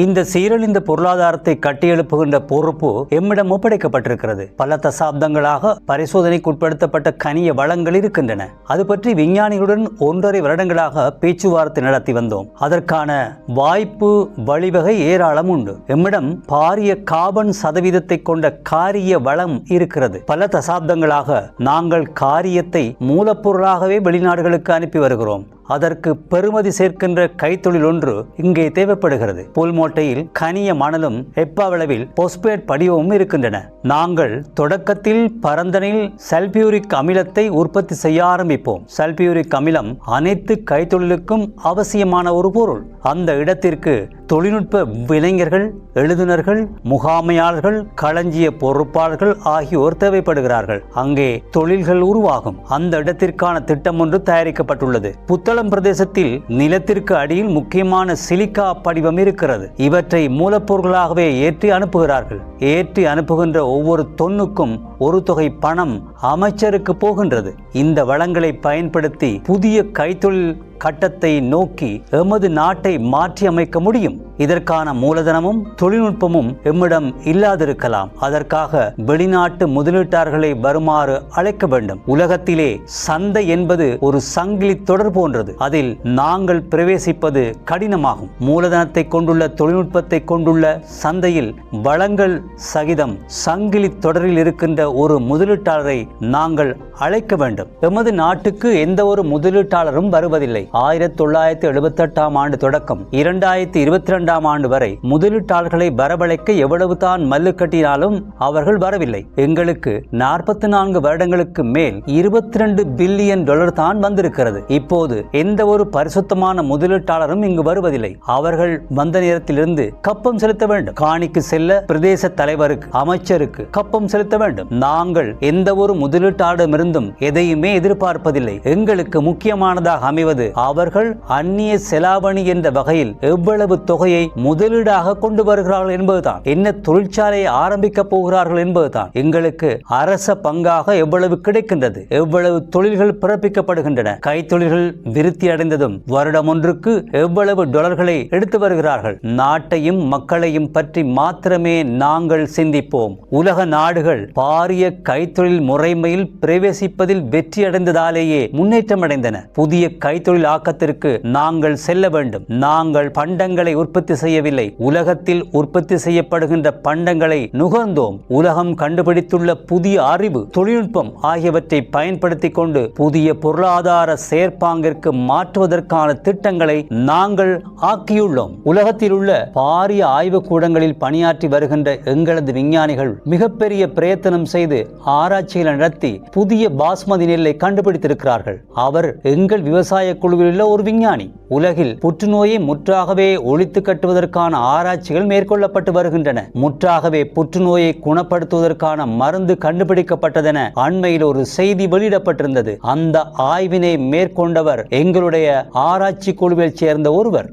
இந்த சீரழிந்த பொருளாதாரத்தை கட்டியெழுப்புகின்ற பொறுப்பு எம்மிடம் ஒப்படைக்கப்பட்டிருக்கிறது. பல தசாப்தங்களாக பரிசோதனைக்குட்படுத்தப்பட்ட கனிய வளங்கள் இருக்கின்றன. அது பற்றி விஞ்ஞானிகளுடன் ஒன்றரை வருடங்களாக பேச்சுவார்த்தை நடத்தி வந்தோம். அதற்கான வாய்ப்பு வழிவகை ஏராளம் உண்டு. எம்மிடம் பாரிய கார்பன் சதவீதத்தை கொண்ட காரிய வளம் இருக்கிறது. பல தசாப்தங்களாக நாங்கள் காரியத்தை மூலப்பொருளாகவே வெளிநாடுகளுக்கு அனுப்பி வருகிறோம். அதற்கு பெறுமதி சேர்க்கின்ற கைத்தொழில் ஒன்று இங்கே தேவைப்படுகிறது. புல்மோட்டையில் கனிய மணலும் எப்பாவளவில் பொஸ்பேட் படிவமும் இருக்கின்றன. நாங்கள் தொடக்கத்தில் பரந்தனில் சல்பியூரிக் அமிலத்தை உற்பத்தி செய்ய ஆரம்பிப்போம். சல்பியூரிக் அமிலம் அனைத்து கைத்தொழிலுக்கும் அவசியமான ஒரு பொருள். அந்த இடத்திற்கு தொழில்நுட்ப இளைஞர்கள் எழுதுனர்கள் முகாமையாளர்கள் களஞ்சிய பொறுப்பாளர்கள் ஆகியோர் தேவைப்படுகிறார்கள். அங்கே தொழில்கள் உருவாகும். அந்த இடத்திற்கான திட்டம் ஒன்று தயாரிக்கப்பட்டுள்ளது. புத்தளம் பிரதேசத்தில் நிலத்திற்கு அடியில் முக்கியமான சிலிக்கா படிவம் இருக்கிறது. இவற்றை மூலப்பொருட்களாகவே ஏற்றி அனுப்புகிறார்கள். ஏற்றி அனுப்புகின்ற ஒவ்வொரு தொன்னுக்கும் ஒரு தொகை பணம் அமைச்சருக்கு போகின்றது. இந்த வளங்களை பயன்படுத்தி புதிய கைத்தொழில் கட்டத்தை நோக்கி எமது நாட்டை மாற்றி அமைக்க முடியும். இதற்கான மூலதனமும் தொழில்நுட்பமும் எம்மிடம் இல்லாதிருக்கலாம். அதற்காக வெளிநாட்டு முதலீட்டாளர்களை வருமாறு அழைக்க வேண்டும். உலகத்திலே சந்தை என்பது ஒரு சங்கிலி தொடர் போன்றது. அதில் நாங்கள் பிரவேசிப்பது கடினமாகும். மூலதனத்தை கொண்டுள்ள தொழில்நுட்பத்தை கொண்டுள்ள சந்தையில் வளங்கள் சகிதம் சங்கிலி தொடரில் இருக்கின்ற ஒரு முதலீட்டாளரை நாங்கள் அழைக்க வேண்டும். எமது நாட்டுக்கு எந்த ஒரு முதலீட்டாளரும் வருவதில்லை. ஆயிரத்தி தொள்ளாயிரத்தி எழுபத்தி எட்டாம் ஆண்டு தொடக்கம். இரண்டாயிரத்தி இருபத்தி ரெண்டாம் ஆண்டு வரை முதலீட்டாளர்களை வரவழைக்க எவ்வளவு தான் மல்லு கட்டினாலும் அவர்கள் வரவில்லை. எங்களுக்கு நாற்பத்தி நான்கு வருடங்களுக்கு மேல் இருபத்தி ரெண்டு பில்லியன் டாலர் தான் வந்திருக்கிறது. இப்போது எந்த ஒரு பரிசுத்தமான முதலீட்டாளரும் இங்கு வருவதில்லை. அவர்கள் வந்த நேரத்திலிருந்து கப்பம் செலுத்த வேண்டும். காணிக்கு செல்ல பிரதேச தலைவருக்கு அமைச்சருக்கு கப்பம் செலுத்த வேண்டும். நாங்கள் எந்த ஒரு முதலீட்டாளரிடமிருந்தும் எதையுமே எதிர்பார்ப்பதில்லை. எங்களுக்கு முக்கியமானதாக அமைவது அவர்கள் அந்நிய செலாவணி என்ற வகையில் எவ்வளவு தொகையை முதலீடாக கொண்டு வருகிறார்கள் என்பதுதான். என்ன தொழிற்சாலையை ஆரம்பிக்க போகிறார்கள் என்பதுதான். எங்களுக்கு அரச பங்காக எவ்வளவு கிடைக்கின்றது. எவ்வளவு தொழில்கள் பிறப்பிக்கப்படுகின்றன. கைத்தொழில்கள் விருத்தி அடைந்ததும் வருடம் ஒன்றுக்கு எவ்வளவு டாலர்களை எடுத்து வருகிறார்கள். நாட்டையும் மக்களையும் பற்றி மாத்திரமே நாங்கள் சிந்திப்போம். உலக நாடுகள் பாரிய கைத்தொழில் முறைமையில் பிரவேசிப்பதில் வெற்றி அடைந்ததாலேயே முன்னேற்றம் அடைந்தன புதிய கைத்தொழில் ஆக்கத்திற்கு நாங்கள் செல்ல வேண்டும். நாங்கள் பண்டங்களை உற்பத்தி செய்யவில்லை. உலகத்தில் உற்பத்தி செய்யப்படுகின்ற பண்டங்களை நுகர்ந்தோம். உலகம் கண்டுபிடித்துள்ள புதிய அறிவு தொழில்நுட்பம் ஆகியவற்றை பயன்படுத்தி கொண்டு புதிய பொருளாதார செயற்பாங்கிற்கு மாற்றுவதற்கான திட்டங்களை நாங்கள் ஆக்கியுள்ளோம். உலகத்தில் உள்ள பாரிய ஆய்வுக்கூடங்களில் பணியாற்றி வருகின்ற எங்களது விஞ்ஞானிகள் மிகப்பெரிய பிரயத்தனம் செய்து ஆராய்ச்சிகளை நடத்தி புதிய பாஸ்மதி நெல்லை கண்டுபிடித்திருக்கிறார்கள். அவர் எங்கள் விவசாய குழு உள்ள ஒரு விஞ்ஞானி. உலகில் புற்றுநோயை முற்றாகவே ஒழித்து கட்டுவதற்கான ஆராய்ச்சிகள் மேற்கொள்ளப்பட்டு வருகின்றன. முற்றாகவே புற்றுநோயை குணப்படுத்துவதற்கான மருந்து கண்டுபிடிக்கப்பட்டதென அண்மையில் ஒரு செய்தி வெளியிடப்பட்டிருந்தது. அந்த ஆய்வினை மேற்கொண்டவர் எங்களுடைய ஆராய்ச்சி குழுவில் சேர்ந்த ஒருவர்.